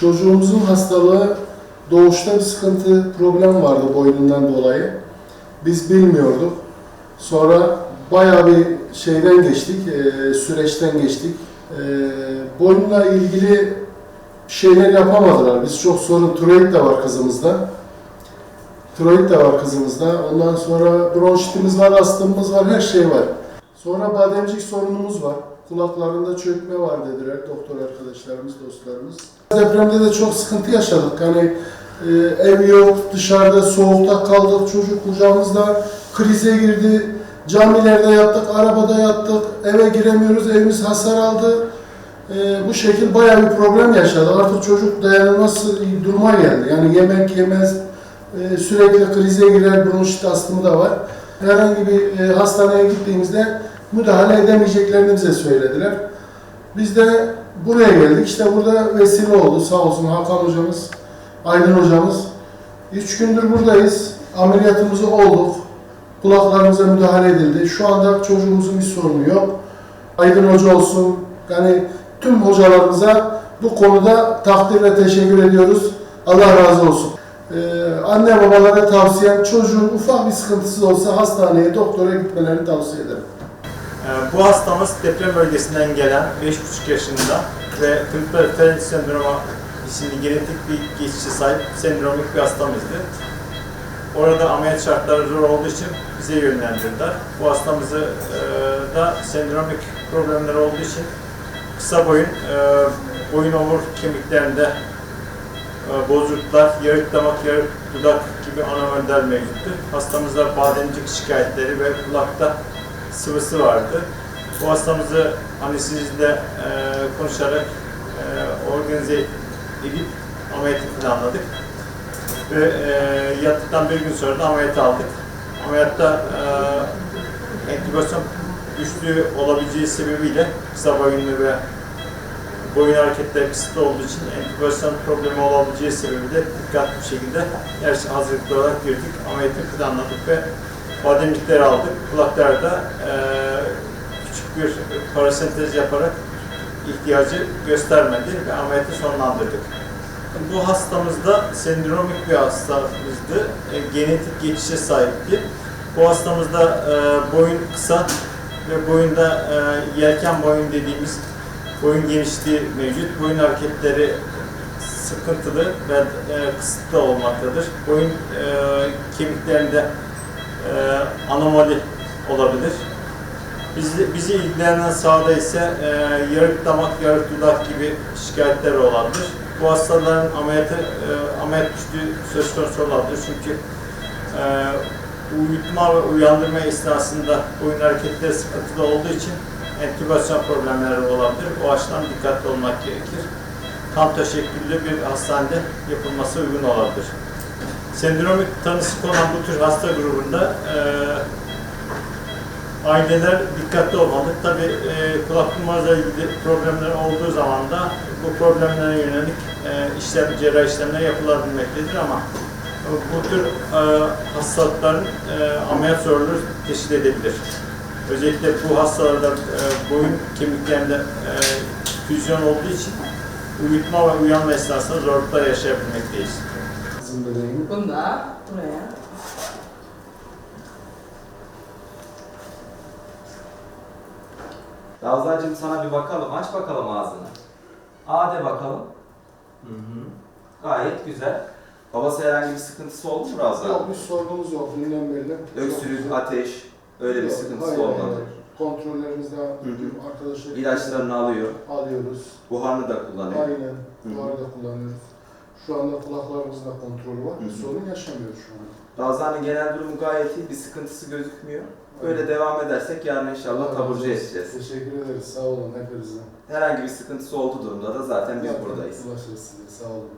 Çocuğumuzun hastalığı doğuşta bir sıkıntı, problem vardı boynundan dolayı. Biz bilmiyorduk. Sonra bayağı bir şeyden geçtik, e, süreçten geçtik. E, ilgili şeyler yapamadılar. Biz çok sorun, tiroid de var kızımızda. Tiroid de var kızımızda. Ondan sonra bronşitimiz var, astımımız var, her şey var. Sonra bademcik sorunumuz var. Kulaklarında çökme var dediler doktor arkadaşlarımız, dostlarımız. Depremde de çok sıkıntı yaşadık. Hani e, ev yok, dışarıda soğukta kaldık, çocuk kucağımızda krize girdi. Camilerde yattık, arabada yattık, eve giremiyoruz, evimiz hasar aldı. E, bu şekil bayağı bir problem yaşadı. Artık çocuk dayanılmaz duruma geldi. Yani yemek yemez, e, sürekli krize girer, bronşit astımı da var. Herhangi bir e, hastaneye gittiğimizde müdahale edemeyeceklerini bize söylediler. Biz de buraya geldik. İşte burada vesile oldu sağ olsun Hakan hocamız, Aydın hocamız. Üç gündür buradayız. Ameliyatımızı olduk. Kulaklarımıza müdahale edildi. Şu anda çocuğumuzun bir sorunu yok. Aydın hoca olsun, yani tüm hocalarımıza bu konuda takdir ve teşekkür ediyoruz. Allah razı olsun. Ee, anne babalara tavsiyem çocuğun ufak bir sıkıntısı olsa hastaneye, doktora gitmelerini tavsiye ederim. Ee, Bu hastamız deprem bölgesinden gelen 5,5 yaşında ve Klippel sendromu isimli genetik bir geçişe sahip sendromik bir hastamızdı. Orada ameliyat şartları zor olduğu için bize yönlendirdiler. Bu hastamızı e, da sendromik problemler olduğu için kısa boyun, e, boyun omur kemiklerinde e, bozukluklar, yarık damak, yarık dudak gibi anomaliler mevcuttu. Hastamızda bademcik şikayetleri ve kulakta sıvısı vardı. Bu hastamızı anestezide e, konuşarak e, organize edip ameliyatı planladık. Ve e, yattıktan bir gün sonra da ameliyat aldık. Ameliyatta e, entübasyon güçlü olabileceği sebebiyle kısa boyunlu ve boyun hareketleri kısıtlı olduğu için entübasyon problemi olabileceği sebebiyle dikkatli bir şekilde her şey hazırlıklı olarak girdik. Ameliyatı planladık ve bademlikleri aldık. Kulaklarda e, küçük bir parasentez yaparak ihtiyacı göstermedi ve ameliyatı sonlandırdık. Bu hastamızda sendromik bir hastamızdı. E, genetik geçişe sahipti. Bu hastamızda e, boyun kısa ve boyunda e, yelken boyun dediğimiz boyun genişliği mevcut. Boyun hareketleri sıkıntılı ve e, kısıtlı olmaktadır. Boyun e, kemiklerinde e, anomali olabilir. Bizi, bizi ilgilenen sahada ise e, yarık damak, yarık dudak gibi şikayetler olabilir. Bu hastaların ameliyatı, e, ameliyat güçlüğü söz konusu olabilir. Çünkü e, uyutma ve uyandırma esnasında boyun hareketleri sıkıntılı olduğu için entübasyon problemleri olabilir. O açıdan dikkatli olmak gerekir. Tam teşekküllü bir hastanede yapılması uygun olabilir. Sendromik tanısı konan bu tür hasta grubunda e, aileler dikkatli olmalı. Tabi e, kulak numarayla ilgili problemler olduğu zaman da bu problemlere yönelik e, işlem, cerrahi işlemler yapılabilmektedir ama bu tür e, hastalıkların e, ameliyat zorluğu teşkil edebilir. Özellikle bu hastalarda e, boyun kemiklerinde e, füzyon olduğu için uyutma ve uyanma esnasında zorluklar yaşayabilmekteyiz. Kızım bebeğim. Bunda buraya. Ravzacığım sana bir bakalım. Aç bakalım ağzını. A de bakalım. Hı hı. Gayet güzel. Babası herhangi bir sıkıntısı oldu mu Ravza? Yok bir sorunumuz yok dünden beri. Öksürük, ateş, öyle bir Yok, sıkıntısı hayır, olmadı. hayır. Kontrollerimizde hı. arkadaşlar İlaçlarını alıyor. alıyoruz. Buharını da kullanıyor. Aynen. hı. Bunları da kullanıyoruz. Şu anda kulaklarımızda kontrolü var. Bir sorun yaşamıyoruz şu anda. Ravza'nın genel durumu gayet iyi. Bir sıkıntısı gözükmüyor. Böyle devam edersek yarın inşallah Allah taburcu edeceğiz. Teşekkür ederiz. Sağ olun hepinizden. Herhangi bir sıkıntısı olduğu durumda da zaten biz buradayız. Ulaşırız size. Sağ olun.